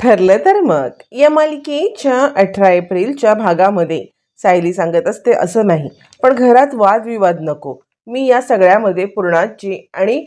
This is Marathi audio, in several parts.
ठरलं तर मग. या मालिकेच्या अठरा एप्रिलच्या भागामध्ये सायली सांगत असते असं नाही पण घरात वादविवाद नको. मी या सगळ्यामध्ये पूर्णाची आणि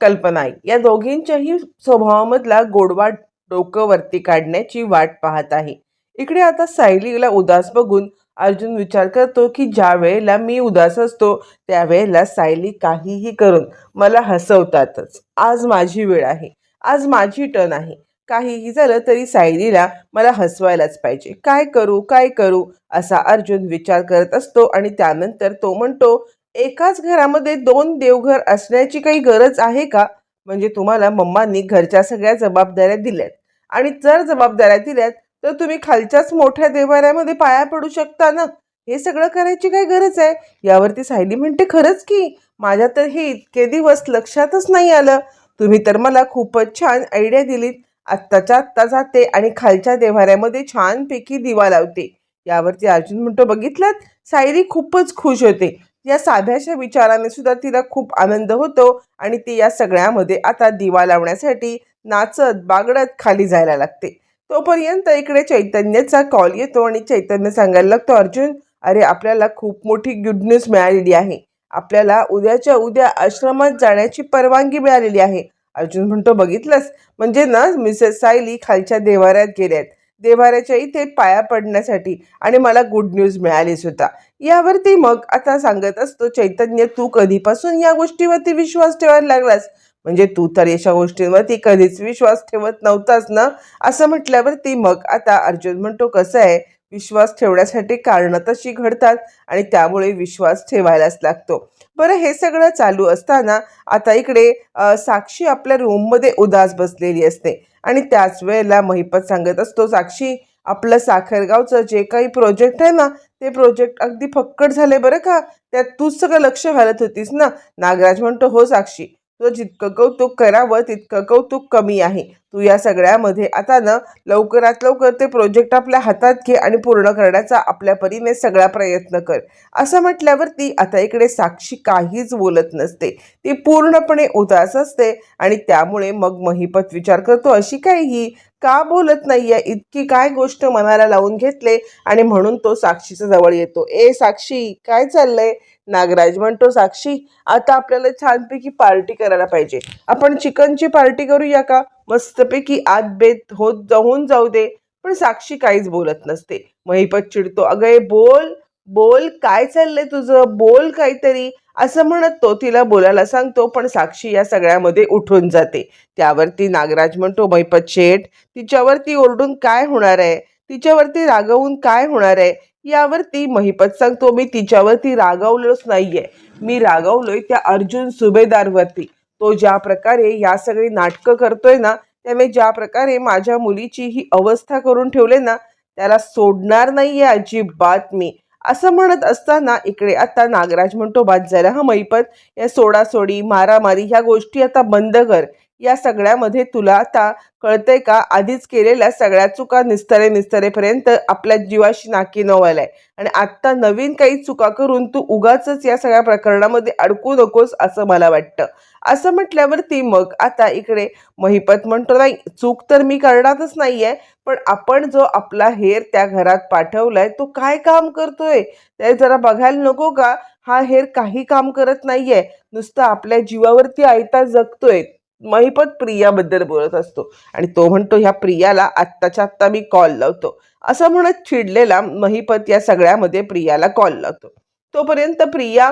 कल्पना आई या दोघींच्याही स्वभावामधला गोडवा डोकं वरती काढण्याची वाट पाहत आहे. इकडे आता सायलीला उदास बघून अर्जुन विचार करतो की ज्या वेळेला मी उदास असतो त्यावेळेला सायली काहीही करून मला हसवतातच. आज माझी वेळ आहे. आज माझी टर्न आहे. काहीही झालं तरी सायलीला मला हसवायलाच पाहिजे. काय करू? काय करू? असा अर्जुन विचार करत असतो आणि त्यानंतर तो म्हणतो एकाच घरामध्ये दोन देवघर असण्याची काही गरज आहे का? म्हणजे तुम्हाला मम्मांनी घरच्या सगळ्या जबाबदाऱ्या दिल्यात. आणि जर जबाबदाऱ्या दिल्यात तर तुम्ही खालच्याच मोठ्या देवाऱ्यामध्ये पाया पडू शकता ना? हे सगळं करायची काय गरज आहे? यावरती सायली म्हणते खरंच की. माझ्या तर हे इतके दिवस लक्षातच नाही आलं. तुम्ही तर मला खूपच छान आयडिया दिलीत. आत्ताच्या आत्ता जाते आणि खालच्या देव्हाऱ्यामध्ये छानपैकी दिवा लावते. यावरती अर्जुन म्हणतो बघितलं सायरी खूपच खुश होते. या साध्याशा विचाराने सुद्धा तिला खूप आनंद होतो आणि ती या सगळ्यामध्ये आता दिवा लावण्यासाठी नाचत बागडत खाली जायला लागते. तोपर्यंत इकडे चैतन्याचा कॉल येतो आणि चैतन्य सांगायला लागतो अर्जुन अरे आपल्याला खूप मोठी गुड न्यूज मिळालेली आहे. आपल्याला उद्याच्या उद्या आश्रमात जाण्याची परवानगी मिळालेली आहे. अर्जुन म्हणतो बघितलंस? म्हणजे ना मिसेस सायली खालच्या देवाऱ्यात गेल्यात. देवाऱ्याच्या इथे पाया पडण्यासाठी आणि मला गुड न्यूज मिळाली सुद्धा यावरती मग आता सांगत असतो चैतन्य तू कधीपासून या गोष्टीवरती विश्वास ठेवायला लागलास? म्हणजे तू तर अशा गोष्टींवरती कधीच विश्वास ठेवत नव्हतास ना? असं म्हटल्यावरती मग आता अर्जुन म्हणतो कसं आहे? विश्वास ठेवण्यासाठी कारणं तशी घडतात आणि त्यामुळे विश्वास ठेवायलाच लागतो. बरं हे सगळं चालू असताना आता इकडे साक्षी आपल्या रूममध्ये उदास बसलेली असते आणि त्याच वेळेला महिपत सांगत असतो साक्षी आपलं साखरगावचं जे काही प्रोजेक्ट आहे ना ते प्रोजेक्ट अगदी फक्कड झाले बरं का? त्यात तूच सगळं लक्ष घालत होतीस ना? नागराज म्हणतो हो साक्षी तुझं जितकं कौतुक करावं तितकं कौतुक कमी आहे. तू या सगळ्यामध्ये आता ना लवकरात लवकर ते प्रोजेक्ट आपल्या हातात घे आणि पूर्ण करण्याचा आपल्या परीने सगळा प्रयत्न कर. असं म्हटल्यावरती आता इकडे साक्षी काहीच बोलत नसते. ती पूर्णपणे उदास असते आणि त्यामुळे मग महिपत विचार करतो अशी काय ही? का बोलत नाहीये? इतकी काय गोष्ट मनाला लावून घेतले? आणि म्हणून तो साक्षीच्या जवळ येतो. ए साक्षी काय चाललंय? नागराज म्हणतो साक्षी आता आपल्याला छानपैकी पार्टी करायला पाहिजे. आपण चिकनची पार्टी करूया का? मस्तपैकी आत बेत होत जाऊन जाऊ दे. पण साक्षी काहीच बोलत नसते. महिपत चिडतो अगं ए, बोल बोल काय चाललंय तुझं? बोल काहीतरी. असं म्हणत तो तिला बोलायला सांगतो पण साक्षी या सगळ्यामध्ये उठून जाते. त्यावरती नागराज म्हणतो महिपत शेठ तिच्यावरती ओरडून काय होणार आहे? तिच्यावरती रागवून काय होणार आहे? यावरती महिपत सांगतो मी तिच्यावरती रागावलोच नाहीये. मी रागावलोय त्या अर्जुन सुभेदारवरती. तो ज्या प्रकारे या सगळी नाटकं करतोय ना त्याने ज्या प्रकारे माझ्या मुलीची ही अवस्था करून ठेवले ना त्याला सोडणार नाहीये अजिबात मी. असं म्हणत असताना इकडे आता नागराज म्हणतो बाद झाला हा मैपत या सोडासोडी मारामारी ह्या गोष्टी आता बंद कर. या सगळ्यामध्ये तुला आता कळतंय का? आधीच केलेल्या सगळ्या चुका निस्तरे निस्तरेपर्यंत आपल्या जीवाशी नाकी नवायलाय आणि आत्ता नवीन काही चुका करून तू उगाच या सगळ्या प्रकरणामध्ये अडकू नकोस असं मला वाटतं. असं म्हटल्यावरती मग आता इकडे महिपत म्हणतो नाही चूक तर मी करणारच नाहीये पण आपण जो आपला हेर त्या घरात पाठवलाय तो काय काम करतोय? ते जरा बघायला नको का? हा हेर काही काम करत नाहीये. नुसतं आपल्या जीवावरती आयता जगतोय. महिपत प्रियाबद्दल बोलत असतो. आणि तो म्हणतो ह्या प्रियाला आत्ताच्या आत्ता मी कॉल लावतो. असं म्हणत चिडलेला महिपत या सगळ्यामध्ये प्रियाला कॉल लावतो. तोपर्यंत प्रिया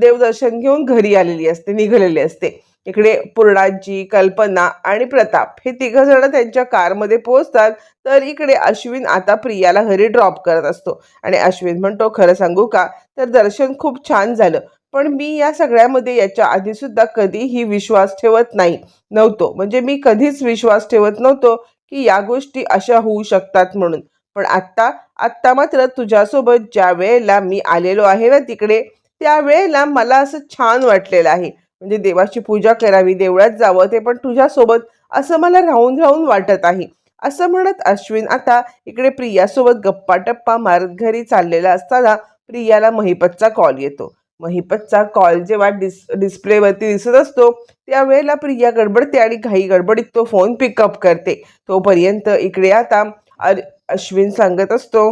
देवदर्शन घेऊन घरी आलेली असते निघालेली असते. इकडे पूर्णाजी कल्पना आणि प्रताप हे तिघ जण त्यांच्या कारमध्ये पोहोचतात तर इकडे अश्विन आता प्रियाला घरी ड्रॉप करत असतो. आणि अश्विन म्हणतो खरं सांगू का? तर दर्शन खूप छान झालं. पण मी या सगळ्यामध्ये याच्या आधी सुद्धा कधीही विश्वास ठेवत नाही नव्हतो. म्हणजे मी कधीच विश्वास ठेवत नव्हतो की या गोष्टी अशा होऊ शकतात म्हणून. पण आत्ता आत्ता मात्र तुझ्यासोबत ज्या वेळेला मी आलेलो आहे ना तिकडे त्यावेळेला मला असं छान वाटलेलं आहे. म्हणजे देवाची पूजा करावी देवळात जावं ते पण तुझ्यासोबत असं मला राहून राहून वाटत आहे. असं म्हणत अश्विन आता इकडे प्रियासोबत गप्पा टप्पा मारत घरी चाललेला असताना प्रियाला महिपतचा कॉल येतो. महिपतचा कॉल जेव्हा डिस डिस्प्लेवरती दिसत असतो त्यावेळेला प्रिया गडबडते आणि घाई गडबडीत तो फोन पिकअप करते. तोपर्यंत इकडे आता अश्विन सांगत असतो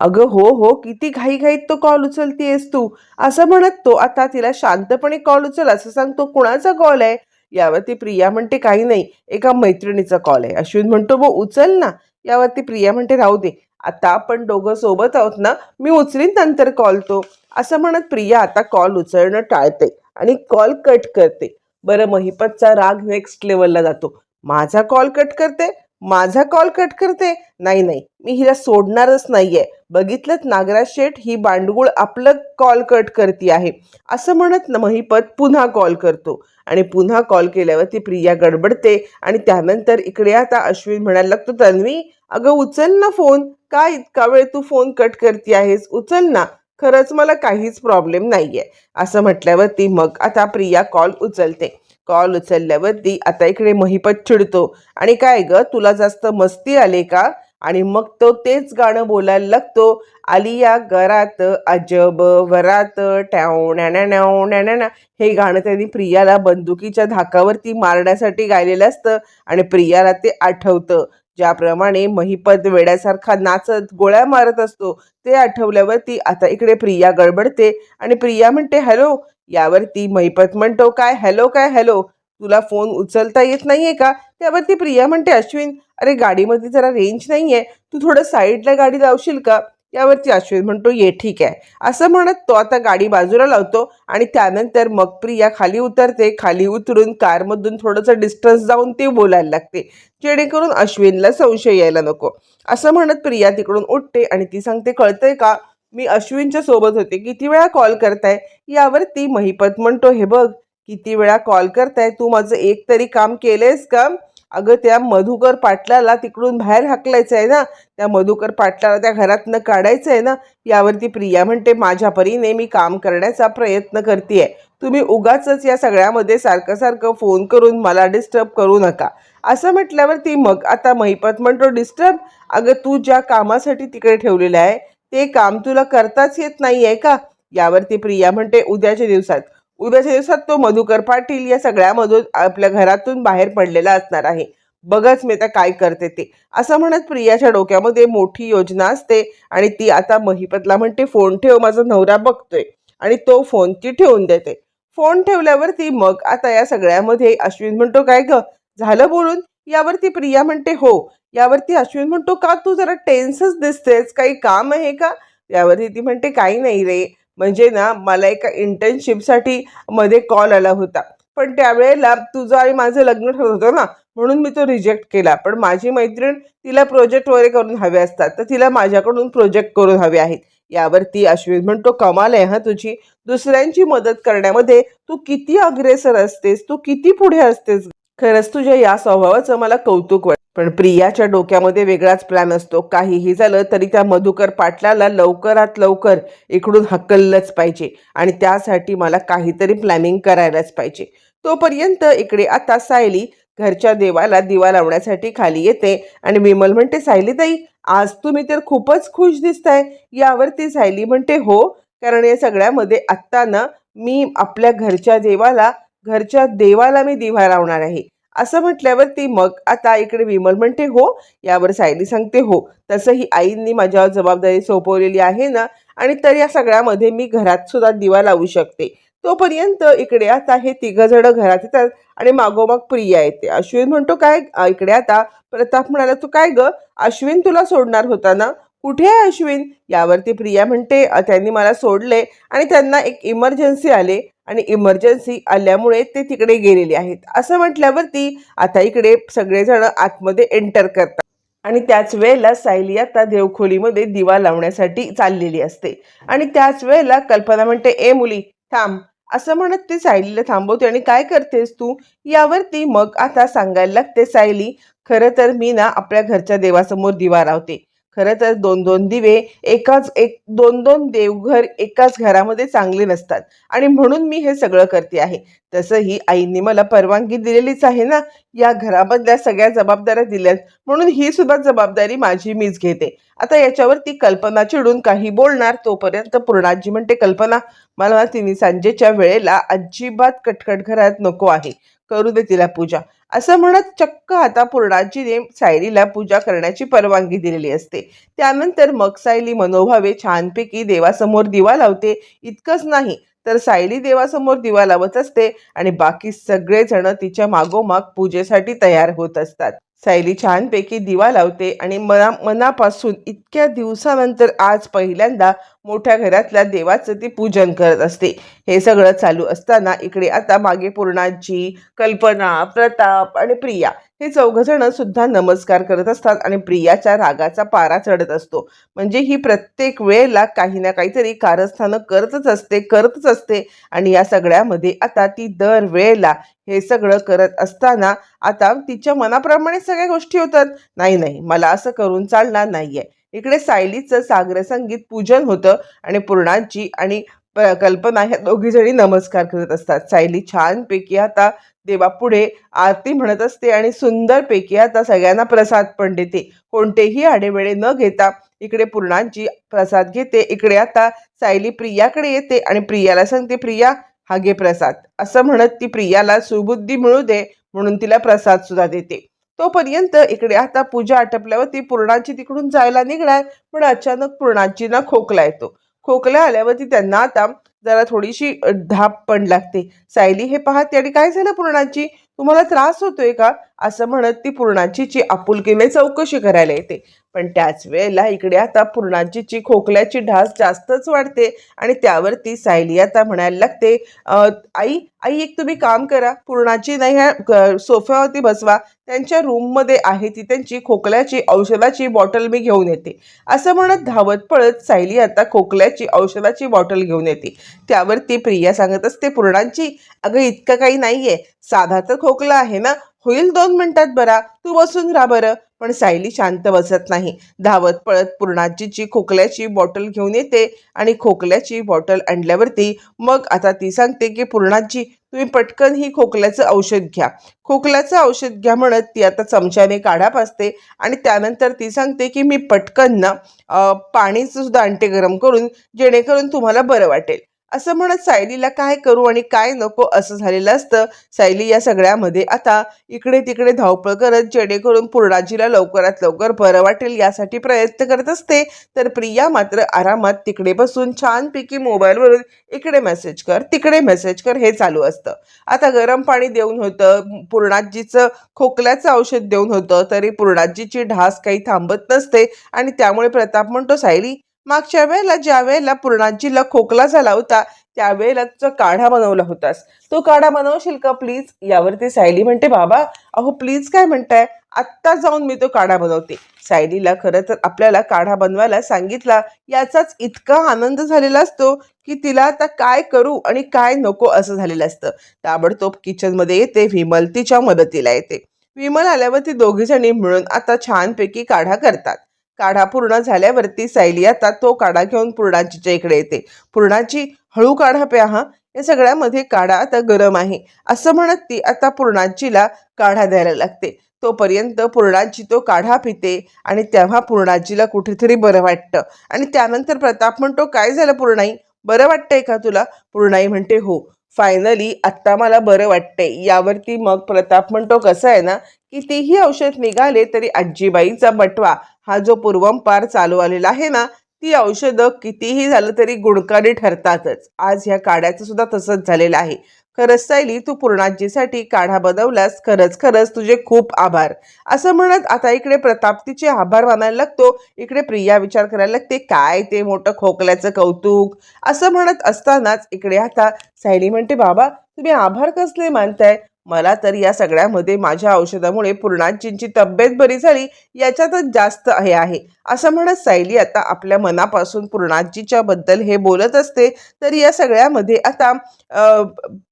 अगं हो हो किती घाई घाईत तो कॉल उचलतीयस तू. असं म्हणत तो आता तिला शांतपणे कॉल उचल असं सांगतो कुणाचा कॉल आहे? यावरती प्रिया म्हणते काही नाही एका मैत्रिणीचा कॉल आहे. अश्विन म्हणतो मग उचल ना. यावरती प्रिया म्हणते राहू दे आता आपण दोघं सोबत आहोत ना मी उचलीन नंतर कॉल तो. असं म्हणत प्रिया आता कॉल उचलणं टाळते आणि कॉल कट करते. बरं महिपतचा राग नेक्स्ट लेवलला जातो. माझा कॉल कट करते? माझा कॉल कट करते? नाही नाही. मी हिला सोडणारच नाहीये. बघितलं नागराज शेठ ही बांडगुळ आपलं कॉल कट करते आहे. असं म्हणत महिपत पुन्हा कॉल करतो. आणि पुन्हा कॉल केल्यावर ती प्रिया गडबडते आणि त्यानंतर इकडे आता अश्विन म्हणायला लागतो तन्वी अगं उचल ना फोन काय इतका वेळ तू फोन कट करते आहेस? उचल ना. खरंच मला काहीच प्रॉब्लेम नाहीये. असं म्हटल्यावरती मग आता प्रिया कॉल उचलते. कॉल उचलल्यावरती आता इकडे महिपत चिडतो. आणि काय ग तुला जास्त मस्ती आले का? आणि मग तो तेच गाणं बोलायला लागतो. आलिया गरात अजब वरात टॅव नॅना न्याव नॅना हे गाणं त्यांनी प्रियाला बंदुकीच्या धाकावरती मारण्यासाठी गायलेलं असतं. आणि प्रियाला ते आठवतं. ज्याप्रमाणे महिपत वेड्यासारखा नाचत गोळ्या मारत असतो ते आठवल्यावरती आता इकडे प्रिया गडबडते आणि प्रिया म्हणते हॅलो. यावरती महिपत म्हणतो काय? हॅलो काय? हॅलो. तुला फोन उचलता येत नाहीये का? त्यावरती प्रिया म्हणते अश्विन अरे गाडीमध्ये जरा रेंज नाहीये. तू थोडं साईडला गाडी लावशील का? यावरती अश्विन म्हणतो ये ठीक आहे. असं म्हणत तो आता गाडी बाजूला लावतो आणि त्यानंतर मग प्रिया खाली उतरते. खाली उतरून कारमधून थोडंसं डिस्टन्स जाऊन ते बोलायला लागते. जेणेकरून अश्विनला संशय यायला नको. असं म्हणत प्रिया तिकडून उठते आणि ती सांगते कळतंय का? मी अश्विनच्या सोबत होते. किती वेळा कॉल करताय? यावरती महिपत म्हणतो हे बघ किती वेळा कॉल करताय? तू माझं एक तरी काम केलंयस का? अगं त्या मधुकर पाटलाला तिकडून बाहेर हाकलायचं आहे ना. त्या मधुकर पाटलाला त्या घरातनं काढायचं आहे ना. यावरती प्रिया म्हणते माझ्या परीने मी काम करण्याचा प्रयत्न करते तुम्ही उगाच या सगळ्यामध्ये सारखं सारखं फोन करून मला डिस्टर्ब करू नका. असं म्हटल्यावरती मग आता महिपत म्हणतो डिस्टर्ब अगं तू ज्या कामासाठी तिकडे ठेवलेलं आहे ते काम तुला करताच येत नाही आहे का? यावरती प्रिया म्हणते उद्याच्या दिवसात. उद्याच्या दिवसात तो मधुकर पाटील या सगळ्यामधून आपल्या घरातून बाहेर पडलेला असणार आहे. बघच मी आता काय करते ते. असं म्हणत प्रियाच्या डोक्यामध्ये मोठी योजना असते आणि ती आता महिपतला म्हणते फोन ठेव माझा नवरा बघतोय. आणि तो फोन ती ठेवून देते. फोन ठेवल्यावरती मग आता या सगळ्यामध्ये अश्विन म्हणतो काय ग झालं बोलून? यावरती प्रिया म्हणते हो. यावरती अश्विन म्हणतो का तू जरा टेन्सच दिसतेस? काही काम आहे का? यावरती ती म्हणते काही नाही रे. म्हणजे ना मला एका इंटर्नशिपसाठी मध्ये कॉल आला होता. पण त्यावेळेला तुझं आणि माझं लग्न ठरत होतं ना म्हणून मी तो रिजेक्ट केला. पण माझी मैत्रीण तिला प्रोजेक्ट वगैरे करून हवे असतात तर तिला माझ्याकडून प्रोजेक्ट करून हवे आहेत. यावरती अश्विन म्हणतो कमाल आहे हा तुझी. दुसऱ्यांची मदत करण्यामध्ये तू किती अग्रेसर असतेस तू किती पुढे असतेस. खरंच तुझ्या या स्वभावाचं मला कौतुक वाटतं. पण प्रियाच्या डोक्यामध्ये वेगळाच प्लॅन असतो. काहीही झालं तरी त्या मधुकर पाटलाला लवकरात लवकर इकडून हकललंच पाहिजे आणि त्यासाठी मला काहीतरी प्लॅनिंग करायलाच पाहिजे. तोपर्यंत इकडे आता सायली घरच्या देवाला दिवा लावण्यासाठी खाली येते आणि विमल म्हणते सायली ताई आज तुम्ही तर खूपच खुश दिसताय. यावरती सायली म्हणते हो कारण या सगळ्यामध्ये आत्ता ना मी आपल्या घरच्या देवाला घरच्या देवाला मी दिवा लावणार आहे. असं म्हटल्यावर ती मग आता इकडे विमल म्हणते हो यावर सायली सांगते हो तसं ही आईंनी माझ्यावर जबाबदारी सोपवलेली आहे ना आणि तर या सगळ्यामध्ये मी घरात सुद्धा दिवा लावू शकते. तोपर्यंत इकडे आता हे तिघं जण घरात येतात आणि मागोमाग प्रिया येते. अश्विन म्हणतो काय इकडे आता? प्रताप म्हणाला तू काय ग? अश्विन तुला सोडणार होता ना? कुठे आहे अश्विन? यावरती प्रिया म्हणते त्यांनी मला सोडले आणि त्यांना एक इमर्जन्सी आले आणि इमर्जन्सी आल्यामुळे ते तिकडे गेलेले आहेत. असं म्हटल्यावरती आता इकडे सगळेजण आतमध्ये एंटर करतात. आणि त्याच वेळेला सायली आता देवखोलीमध्ये दिवा लावण्यासाठी चाललेली असते. आणि त्याच वेळेला कल्पना म्हणते ए मुली थांब. असं म्हणत ते सायलीला थांबवते. आणि काय करतेस तू? यावरती मग आता सांगायला लागते सायली खरं तर मी ना आपल्या घरच्या देवासमोर दिवा लावते. खरं तर दोन दोन दिवे एकाच एक दोन दोन देवघर एकाच घरामध्ये चांगले नसतात. आणि म्हणून मी हे सगळं करते आहे. तसंही आईने मला परवानगी दिलेलीच आहे ना? या घरामधल्या सगळ्या जबाबदाऱ्या दिल्यात. म्हणून ही सुद्धा जबाबदारी माझी मीच घेते. आता याच्यावर ती कल्पना चिडून काही बोलणार तोपर्यंत पूर्णाजी म्हणते कल्पना मला तिने सांजेच्या वेळेला अजिबात कटकट घरात नको आहे. करू दे तिला पूजा. असं म्हणत चक्क आता पूर्णाजीने सायलीला पूजा करण्याची परवानगी दिलेली असते. त्यानंतर मग सायली मनोभावे छानपैकी देवासमोर दिवा लावते. इतकंच नाही तर सायली देवासमोर दिवा लावत असते आणि बाकी सगळेजण तिच्या मागोमाग पूजेसाठी तयार होत असतात. सायली छानपैकी दिवा लावते आणि मना मनापासून इतक्या दिवसानंतर आज पहिल्यांदा मोठ्या घरातल्या देवाचं ती पूजन करत असते. हे सगळं चालू असताना इकडे आता मागे पूर्णाजी कल्पना प्रताप आणि प्रिया हे चौघजण सुद्धा नमस्कार करत असतात आणि प्रियाच्या रागाचा पारा चढत असतो. म्हणजे ही प्रत्येक वेळेला काही ना काहीतरी कारस्थानं करतच असते करतच असते आणि या सगळ्यामध्ये आता ती दर वेळेला हे सगळं करत असताना आता तिच्या मनाप्रमाणे सगळ्या गोष्टी होतात. नाही नाही मला असं करून चालणार नाहीये. इकडे सायलीचं सागर संगीत पूजन होतं आणि पूर्णाची आणि कल्पना ह्या दोघी जणी नमस्कार करत असतात. सायली छानपैकी आता देवापुढे आरती म्हणत असते आणि सुंदरपैकी आता सगळ्यांना प्रसाद पण देते. कोणतेही आडेवेळे न घेता इकडे पूर्णांची प्रसाद घेते. इकडे आता सायली प्रियाकडे येते आणि प्रियाला सांगते प्रिया हा घे प्रसाद. असं म्हणत ती प्रियाला सुबुद्धी मिळू दे म्हणून तिला प्रसाद सुद्धा देते. तोपर्यंत इकडे आता पूजा आटपल्यावर ती पूर्णाची तिकडून जायला निघणार पण अचानक पूर्णाची ना खोकला येतो. खोकला आल्यावरती त्यांना आता जरा थोडीशी धाप पण लागते. सायली हे पाहते आणि काय झालं पूर्णाची तुम्हाला त्रास होतोय का? असं म्हणत ती पूर्णाचीची आपुलकीने चौकशी करायला येते. पण त्याच वेळेला इकडे आता पूर्णाचीची खोकल्याची ढास जास्तच वाढते आणि त्यावरती सायली आता म्हणायला लागते आई आई एक तुम्ही काम करा. पूर्णाची नाही ह्या सोफ्यावरती बसवा. त्यांच्या रूममध्ये आहे ती त्यांची खोकल्याची औषधाची बॉटल मी घेऊन येते. असं म्हणत धावत पळत सायली आता खोकल्याची औषधाची बॉटल घेऊन येते. त्यावरती प्रिया सांगत असते पूर्णांची अगं इतकं काही नाहीये. साधा तर खोकला आहे ना. होईल दोन मिनिटात बरा. तू बसून राहा बरं. पण सायली शांत बसत नाही. धावत पळत पूर्णाजीची खोकल्याची बॉटल घेऊन येते आणि खोकल्याची बॉटल आणल्यावरती मग आता ती सांगते की पूर्णाजी तुम्ही पटकन ही खोकल्याचं औषध घ्या. खोकल्याचं औषध घ्या म्हणत ती आता चमच्याने काढा पासते आणि त्यानंतर ती सांगते की मी पटकन ना पाणीचं सुद्धा अंटे गरम करून जेणेकरून तुम्हाला बरं वाटेल. असं म्हणत सायलीला काय करू आणि काय नको असं झालेलं असतं. सायली या सगळ्यामध्ये आता इकडे तिकडे धावपळ करत जेणेकरून पूर्णाजीला लवकरात लवकर बरं वाटेल यासाठी प्रयत्न करत असते. तर प्रिया मात्र आरामात तिकडे बसून छानपैकी मोबाईलवरून इकडे मेसेज कर तिकडे मेसेज कर हे चालू असतं. आता गरम पाणी देऊन होतं पूर्णाजीचं खोकल्याचं औषध देऊन होतं तरी पूर्णाजीची ढास काही थांबत नसते आणि त्यामुळे प्रताप म्हणतो सायली मागच्या वेळेला ज्या वेळेला पूर्णाजीला खोकला झाला होता त्यावेळेला तुझा काढा बनवला होतास. तो काढा बनवशील का प्लीज यावरती सायली म्हणते बाबा अहो प्लीज काय म्हणताय? आत्ता जाऊन मी तो काढा बनवते. सायलीला खरं तर आपल्याला काढा बनवायला सांगितला याचाच इतका आनंद झालेला असतो की तिला आता काय करू आणि काय नको असं झालेलं असतं. ताबडतोब किचनमध्ये येते विमल तिच्या मदतीला येते. विमल आल्यावर ती दोघीजणी मिळून आता छानपैकी काढा करतात. काढा पूर्ण झाल्यावरती सायली आता तो काढा घेऊन पूर्णाजीच्या इकडे येते. पूर्णाची हळू काढा प्या हा. या सगळ्यामध्ये काढा आता गरम आहे. असं म्हणत ती आता पूर्णाजीला काढा द्यायला लागते. तोपर्यंत पूर्णाजी तो काढा पिते आणि तेव्हा पूर्णाजीला कुठेतरी बरं वाटतं. आणि त्यानंतर प्रताप म्हणतो काय झालं पूर्णाई? बरं वाटतंय का तुला? पूर्णाई म्हणते हो. फायनली आत्ता मला बरं वाटतंय. यावरती मग प्रताप म्हणतो कसं आहे ना कितीही औषध निघाले तरी आजीबाईचा बटवा हा जो पूर्वंपार चालू आलेला आहे ना ती औषधं कितीही झालं तरी गुणकारी ठरतातच. आज ह्या काढ्याचं सुद्धा तसंच झालेलं आहे. खरंच सायली तू पूर्णाजीसाठी काढा बदवलास. खरंच खरंच तुझे खूप आभार. असं म्हणत आता इकडे प्रताप तिचे आभार मानायला लागतो. इकडे प्रिया विचार करायला लागते काय ते मोठं खोकल्याचं कौतुक? असं म्हणत असतानाच इकडे आता सायली म्हणते बाबा तुम्ही आभार कसले मानताय? मला तर या सगळ्यामध्ये माझ्या औषधामुळे पूर्णाजींची तब्येत बरी झाली याच्यातच जास्त हे आहे. असं म्हणत सायली आता आपल्या मनापासून पूर्णाजीच्या बद्दल हे बोलत असते तर या सगळ्यामध्ये आता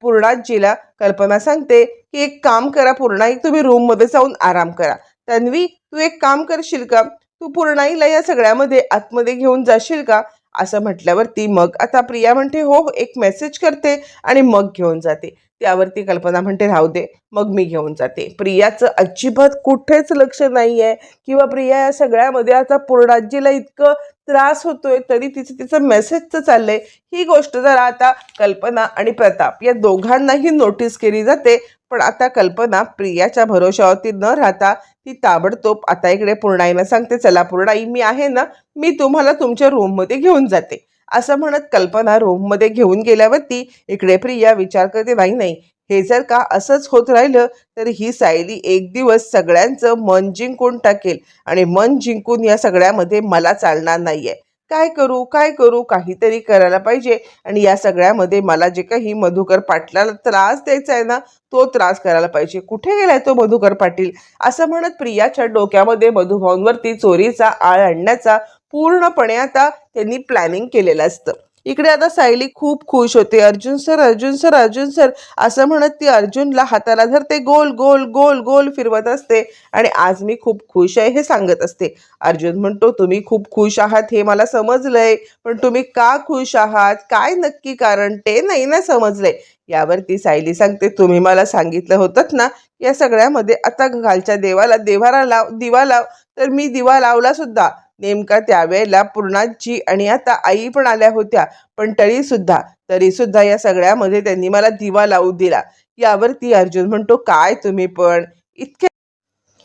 पूर्णाजीला कल्पना सांगते की एक काम करा पूर्णाई तुम्ही रूममध्ये जाऊन आराम करा. तन्वी तू एक काम करशील का? तू पूर्णाईला या सगळ्यामध्ये आतमध्ये घेऊन जाशील का? असं म्हटल्यावरती मग आता प्रिया म्हणते हो, हो एक मेसेज करते आणि मग घेऊन जाते. त्यावरती कल्पना म्हणते राहू दे मग मी घेऊन जाते. प्रियाचं अजिबात कुठेच लक्ष नाही आहे किंवा प्रिया या सगळ्यामध्ये आता पूर्णाजीला इतकं त्रास होतोय तरी तिचं तिचं मेसेजचं चाललंय. ही गोष्ट जरा आता कल्पना आणि प्रताप या दोघांनाही नोटीस केली जाते. पण आता कल्पना प्रियाच्या भरोशावरती न राहता ती ताबडतोब आता इकडे पूर्णाईला सांगते चला पूर्णाई मी आहे ना मी तुम्हाला तुमच्या रूममध्ये घेऊन जाते. असं म्हणत कल्पना रूममध्ये घेऊन गेल्यावरती इकडे प्रिया विचार करते नाही नाही हे जर का असंच होत राहिलं तर ही सायली एक दिवस सगळ्यांचं मन जिंकून टाकेल आणि मन जिंकून या सगळ्यामध्ये मला चालणार नाहीये. काय करू काय करू काहीतरी करायला पाहिजे आणि या सगळ्यामध्ये मला जे काही मधुकर पाटलाला त्रास द्यायचा आहे ना तो त्रास करायला पाहिजे. कुठे गेलाय तो मधुकर पाटील? असं म्हणत प्रियाच्या डोक्यामध्ये मधुभाऊंवरती चोरीचा आळ आणण्याचा पूर्णपणे आता त्यांनी प्लॅनिंग केलेलं असतं. इकडे आता सायली खूप खुश होते. Arjun sir Arjun sir Arjun sir असं म्हणत ती अर्जुनला हाताला धरते. गोल गोल गोल गोल फिरवत असते. आणि आज मी खूप खुश आहे हे सांगत असते. अर्जुन म्हणतो तुम्ही खूप खुश आहात हे मला समजलंय. पण तुम्ही का खुश आहात? काय नक्की कारण? ते नाही ना समजलंय. यावरती सायली सांगते तुम्ही मला सांगितलं होतं ना या सगळ्यामध्ये आता घालच्या देवाला देवारा लाव दिवा लाव. तर मी दिवा लावला सुद्धा. नेमका त्यावेळेला पूर्णाजी आणि आता आई पण आल्या होत्या पण तरीसुद्धा तरीसुद्धा या सगळ्यामध्ये त्यांनी मला दिवा लावू दिला. यावरती अर्जुन म्हणतो काय तुम्ही पण? इतक्या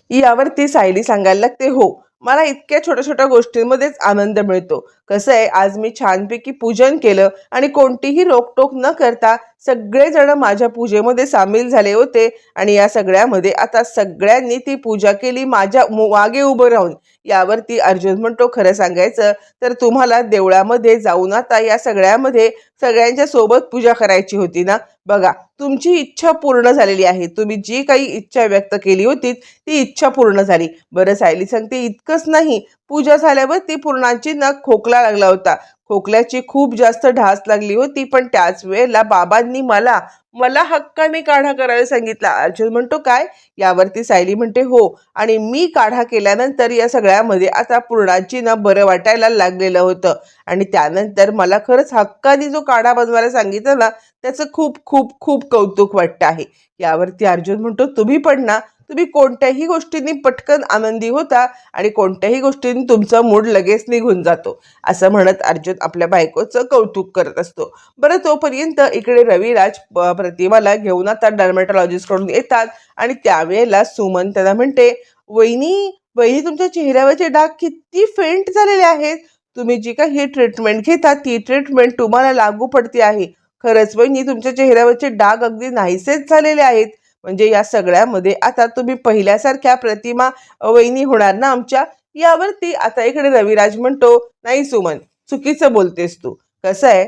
यावरती सायली सांगायला लागते हो मला इतक्या छोट्या छोट्या गोष्टींमध्येच आनंद मिळतो. कसं आहे आज मी छानपैकी पूजन केलं आणि कोणतीही रोकटोक न करता सगळेजण माझ्या पूजेमध्ये सामील झाले होते आणि या सगळ्यामध्ये आता सगळ्यांनी ती पूजा केली माझ्या मागे उभं राहून. यावरती अर्जुन म्हणतो खरं सांगायचं तर तुम्हाला देवळामध्ये जाऊन आता या सगळ्यामध्ये सगळ्यांच्या सोबत पूजा करायची होती ना? बघा तुमची इच्छा पूर्ण झालेली आहे. तुम्ही जी काही इच्छा व्यक्त केली होती ती इच्छा पूर्ण झाली. बरं सायली सांगते इतकंच नाही पूजा झाल्यावर ती पूर्णाची नग खोकला लागला होता. खोकल्याची खूप जास्त ढास लागली होती पण त्याच वेळेला बाबांनी मला मला हक्काने काढा करायला सांगितला. अर्जुन म्हणतो काय? यावरती सायली म्हणते हो. आणि मी काढा केल्यानंतर या सगळ्यामध्ये आता पूर्णाची ना बरं वाटायला लागलेलं होतं. आणि त्यानंतर मला खरंच हक्काने जो काढा बनवायला सांगितलं ना त्याचं खूप खूप खूप कौतुक वाटतं आहे. यावरती अर्जुन म्हणतो तुम्ही पण ना तुम्ही कोणत्याही गोष्टींनी पटकन आनंदी होता आणि कोणत्याही गोष्टींनी तुमचा मूड लगेच निघून जातो असं म्हणत अर्जुन आपल्या बायकोचं कौतुक करत असतो. बरं तोपर्यंत इकडे रविराज प- प्रतिमाला घेऊन आता डर्मॅटॉलॉजिस्टकडून येतात आणि त्यावेळेला सुमन त्यांना म्हणते वहिनी वहिनी तुमच्या चेहऱ्यावरचे डाग किती फेंट झालेले आहेत. तुम्ही जी काही ट्रीटमेंट घेता ती ट्रीटमेंट तुम्हाला लागू पडते आहे. खरंच वहिनी तुमच्या चेहऱ्यावरचे डाग अगदी नाहीसेच झालेले आहेत. म्हणजे या सगळ्यामध्ये. आता तुम्ही पहिल्यासारख्या प्रतिमा अ, वहिनी होणार ना आमच्या? यावरती आता इकडे रविराज म्हणतो नाही सुमन चुकीचं बोलतेस तू. कसं आहे?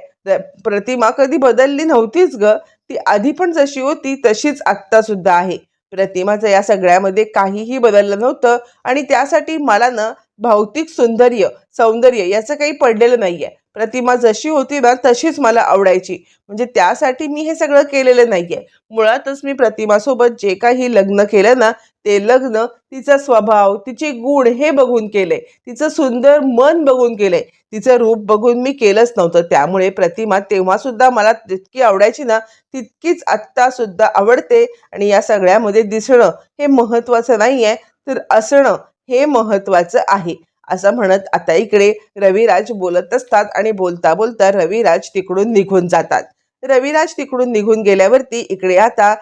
प्रतिमा कधी बदलली नव्हतीच ग. ती आधी पण जशी होती तशीच आत्ता सुद्धा आहे. प्रतिमाचं या सगळ्यामध्ये काहीही बदललं नव्हतं आणि त्यासाठी मला ना भौतिक सौंदर्य सौंदर्य याचं काही पडलेलं नाहीये. प्रतिमा जशी होती ना तशीच मला आवडायची. म्हणजे त्यासाठी मी हे सगळं केलेलं नाहीये. मुळातच मी प्रतिमासोबत जे काही लग्न केलं ना ते लग्न तिचा स्वभाव तिचे गुण हे बघून केले. तिचं सुंदर मन बघून केले. तिचं रूप बघून मी केलंच नव्हतं. त्यामुळे प्रतिमा तेव्हा सुद्धा मला जितकी आवडायची ना तितकीच आत्ता सुद्धा आवडते. आणि या सगळ्यामध्ये दिसणं हे महत्वाचं नाहीये. तर असणं हे महत्वाचं आहे. असं म्हणत आता इकडे रविराज बोलत असतात आणि बोलता बोलता रविराज तिकडून निघून जातात. रविराज तिकडून निघून गेल्यावरती इकडे आता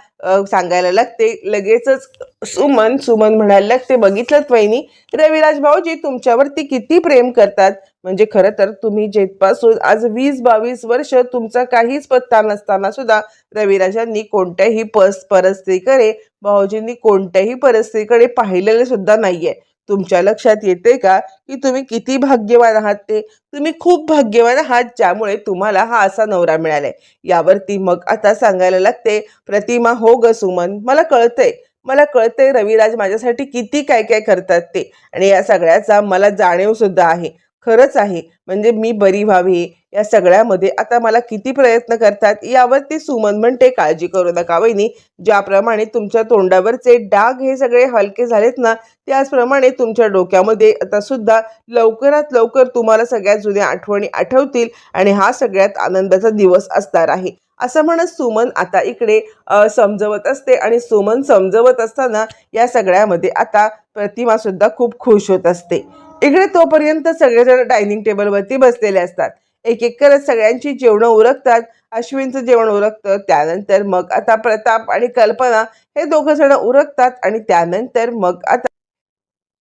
सांगायला लागते लगेचच सुमन सुमन म्हणायला लागते बघितलं वहिनी रविराज भाऊजी तुमच्यावरती किती प्रेम करतात. म्हणजे खरं तर तुम्ही जेथपासून आज वीस बावीस वर्ष तुमचा काहीच पत्ता नसताना सुद्धा रविराजांनी कोणत्याही पस परिस्थितीकडे भाऊजींनी कोणत्याही परिस्थितीकडे पाहिलेले सुद्धा नाहीये. तुमच्या लक्षात येते का की तुम्ही किती भाग्यवान आहात ते? तुम्ही खूप भाग्यवान आहात ज्यामुळे तुम्हाला हा असा नवरा मिळालाय. यावरती मग आता सांगायला लागते प्रतिमा हो ग सुमन मला कळतंय. मला कळतंय रविराज माझ्यासाठी किती काय काय करतात ते. आणि या सगळ्याचा मला जाणीव सुद्धा आहे. खरंच आहे. म्हणजे मी बरी व्हावी या सगळ्यामध्ये. आता मला किती प्रयत्न करतात यावरती सुमन म्हणते काळजी करू नका वहिनी. ज्याप्रमाणे तुमच्या तोंडावरचे डाग हे सगळे हलके झालेत ना त्याचप्रमाणे तुमच्या डोक्यामध्ये आता सुद्धा लवकरात लवकर तुम्हाला सगळ्या जुन्या आठवणी आठवतील आणि हा सगळ्यात आनंदाचा दिवस असणार आहे. असं म्हणत सुमन आता इकडे समजवत असते आणि सुमन समजवत असताना या सगळ्यामध्ये आता प्रतिमा सुद्धा खूप खुश होत असते. इकडे तोपर्यंत सगळेजण डायनिंग टेबलवरती बसलेले असतात. एक एक करत सगळ्यांची जेवणं उरकतात. अश्विनचं जेवण उरकतं. त्यानंतर मग आता प्रताप आणि कल्पना हे दोघं जण उरकतात आणि त्यानंतर मग आता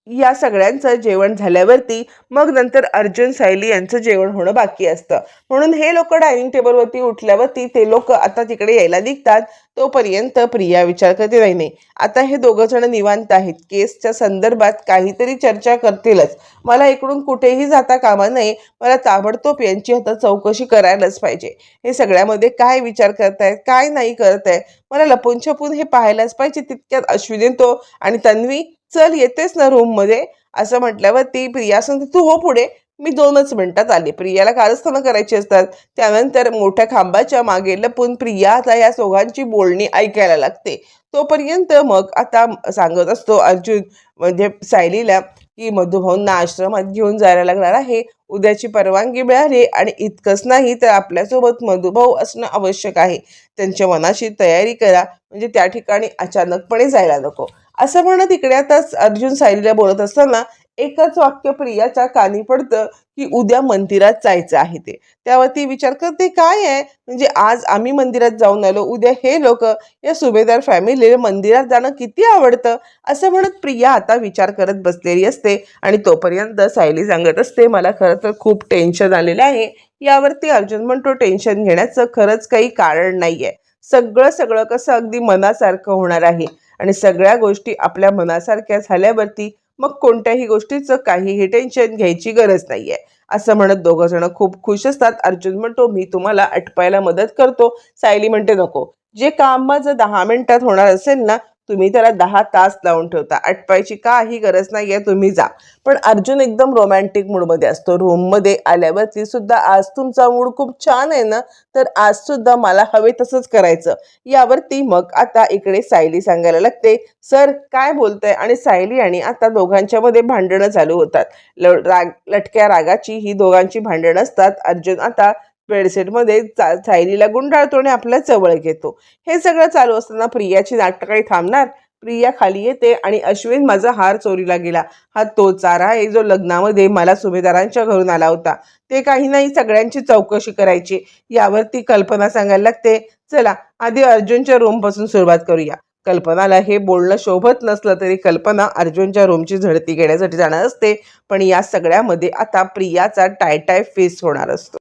या सगळ्यांचं जेवण झाल्यावरती मग नंतर अर्जुन सायली यांचं जेवण होणं बाकी असतं. म्हणून हे लोक डायनिंग टेबलवरती उठल्यावरती ते लोक आता तिकडे यायला निघतात. तोपर्यंत प्रिया विचार करते नाही नाही आता हे दोघं जण निवांत आहेत. केसच्या संदर्भात काहीतरी चर्चा करतीलच. मला इकडून कुठेही जाता कामा नये. मला ताबडतोब यांची आता चौकशी करायलाच पाहिजे. हे सगळ्यामध्ये काय विचार करतायत? काय नाही करत आहे मला लपून छपून हे पाहायलाच पाहिजे. तितक्यात अश्विनी तो आणि तन्वी चल येतेस ना रूममध्ये असं म्हटल्यावर ती प्रिया सांगते तू हो पुढे. मी दोनच मिनिटात आले. प्रियाला कारस्थानं करायची असतात. त्यानंतर मोठ्या खांबाच्या मागे लपून प्रिया आता या दोघांची बोलणी ऐकायला लागते. तोपर्यंत मग आता सांगत असतो अर्जुन म्हणजे सायलीला की मधुभाऊंना आश्रमात घेऊन जायला लागणार आहे. उद्याची परवानगी मिळाली आणि इतकंच नाही तर आपल्यासोबत मधुभाऊ असणं आवश्यक आहे. त्यांच्या मनाची तयारी करा. म्हणजे त्या ठिकाणी अचानकपणे जायला नको. असं म्हणत इकडे आता अर्जुन सायलीला बोलत असताना एकच वाक्य प्रियाच्या कानी पडतं की उद्या मंदिरात जायचं आहे ते. त्यावर ती विचार करते काय आहे? म्हणजे आज आम्ही मंदिरात जाऊन आलो. उद्या हे लोक या सुभेदार फॅमिलीला मंदिरात जाणं किती आवडतं? असं म्हणत प्रिया आता विचार करत बसलेली असते आणि तोपर्यंत सायली सांगत असते मला खरं तर खूप टेन्शन आलेलं आहे. यावरती अर्जुन म्हणतो टेन्शन घेण्याचं खरंच काही कारण नाही आहे सगळं सगळं कसं अगदी मनासारखं होणार आहे. आणि सगळ्या गोष्टी आपल्या मनासारख्या झाल्यावरती मग कोणत्याही गोष्टीचं काहीही टेन्शन घ्यायची गरज नाहीये. असं म्हणत दोघं जण खूप खुश असतात. अर्जुन म्हणतो मी तुम्हाला आटपायला मदत करतो. सायली म्हणते नको. जे काम माझं दहा मिनिटात होणार असेल ना तुम्ही त्याला दहा तास लावून ठेवता. आटपायची काही गरज नाही आहे तुम्ही जा. पण अर्जुन एकदम रोमॅन्टिक मूडमध्ये असतो. रूममध्ये आल्यावरती सुद्धा आज तुमचा मूड खूप छान आहे ना तर आज सुद्धा मला हवे तसंच करायचं. यावरती मग आता इकडे सायली सांगायला लागते सर काय बोलतंय? आणि सायली आणि आता दोघांच्या मध्ये भांडणं चालू होतात. ल राग लटक्या रागाची ही दोघांची भांडणं असतात. अर्जुन आता बेडसेटमध्ये चा सायलीला गुंडाळतो आणि आपल्या जवळ घेतो. हे सगळं चालू असताना प्रियाची नाटक काही थांबणार? प्रिया खाली येते आणि अश्विन माझा हार चोरीला गेला. हा तो चारा आहे जो लग्नामध्ये मला सुभेदारांच्या घरून आला होता. ते काही नाही सगळ्यांची चौकशी करायची. यावर ती कल्पना सांगायला लागते. चला आधी अर्जुनच्या रूमपासून सुरुवात करूया. कल्पनाला हे बोलणं शोभत नसलं तरी कल्पना अर्जुनच्या रूमची झडती घेण्यासाठी जाणार असते. पण या सगळ्यामध्ये आता प्रियाचा टायटाय फेस होणार असतो.